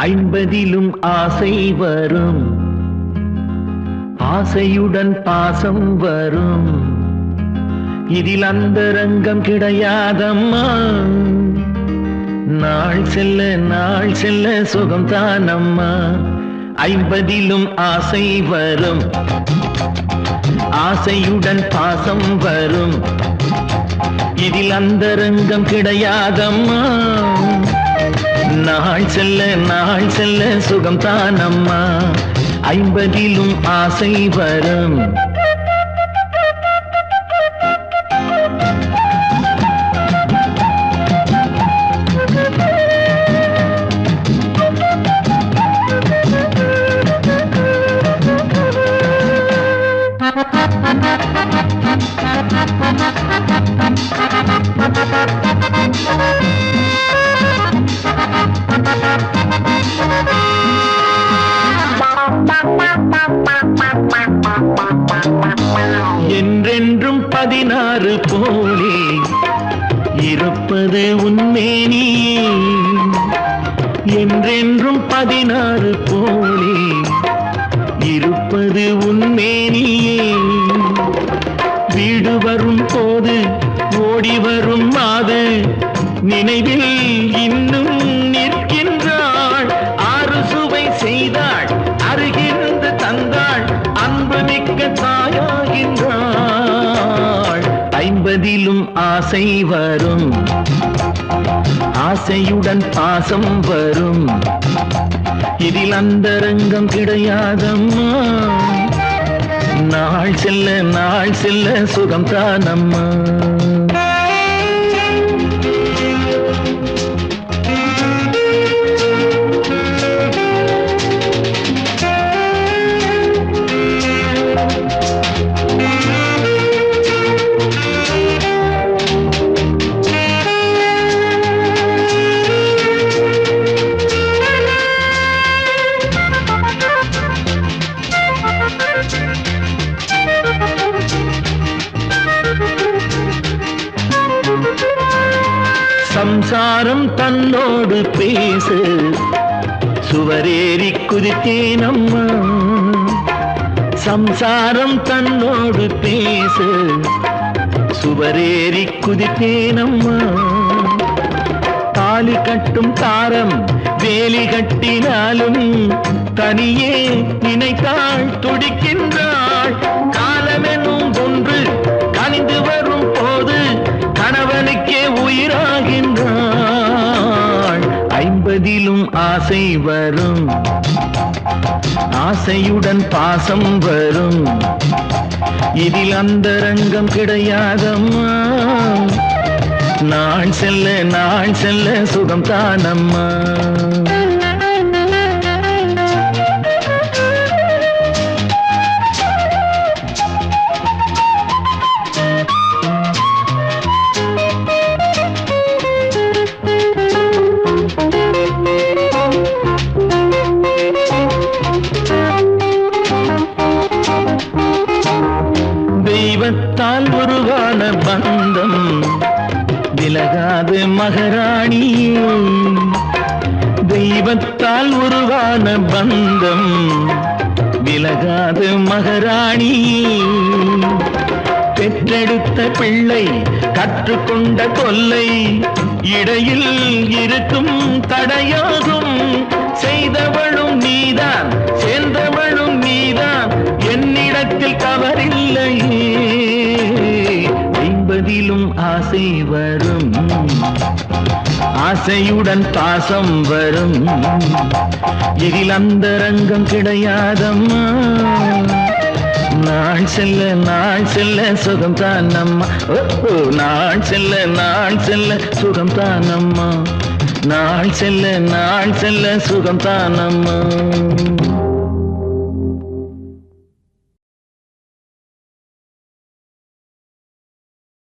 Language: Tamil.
ஐம்பதிலும் ஆசை வரும். ஆசையுடன் பாசம் வரும். இதில் அந்த ரங்கம் கிடையாதம்மா. நாள் செல்ல நாள் செல்ல சுகம் தானம்மா ஐம்பதிலும் ஆசை வரும். ஆசையுடன் பாசம் வரும். இதில் அந்த ரங்கம் கிடையாதம்மா. நாள் செல்ல நாள் செல்ல சுகம் தானம்மா. ஐம்பதிலும் ஆசை வரும். என்றென்றும் பதினாறு போலே இருப்பது உன்மேனியே என்றென்றும் பதினாறு போலே இருப்பது உன்மேனியே வீடு வரும் போது ஓடி வரும் மாது நினைவில் இன்னும் மனதிலும் ஆசை வரும். ஆசையுடன் பாசம் வரும். இதில் அந்தரங்கம் கிடையாதம்மா. நாள் செல்ல நாள் செல்ல சுகம் தானம்மா. சம்சாரம் தன்னோடு பேசு. சுவரேறி குதித்தேன் அம்மா. சம்சாரம் தன்னோடு பேசு. சுவரேறி குதித்தேன் அம்மா. தாலி கட்டும் தாரம் வேலி கட்டினாலும் தனியே நினைத்தாள் துடிக்கின்றாள். ஆசை வரும். ஆசையுடன் பாசம் வரும். இதில் அந்த ரங்கம் கிடையாதம்மா. நான் செல்ல நான் செல்ல சுகம் தானம்மா. உருவான பந்தம். விலகாது மகராணி. தெய்வத்தால் உருவான பந்தம். விலகாது மகராணி. பெற்றெடுத்த பிள்ளை கற்றுக்கொண்ட கொல்லை. இடையில் இருக்கும் தடையாகும். செய்தவளும் நீதான். ஐம்பதிலும் ஆசை வரும். ஆசையுடன் பாசம் வரும். எதில் அந்த ரங்கம் கிடையாதம்மா. நாள் செல்ல நாள் செல்ல சுகம் தானம்மா. ஓ, ஓ, நாள் செல்ல நாள் செல்ல சுகம் தானம்மா. நாள் செல்ல நாள் செல்ல சுகம் தானம்மா.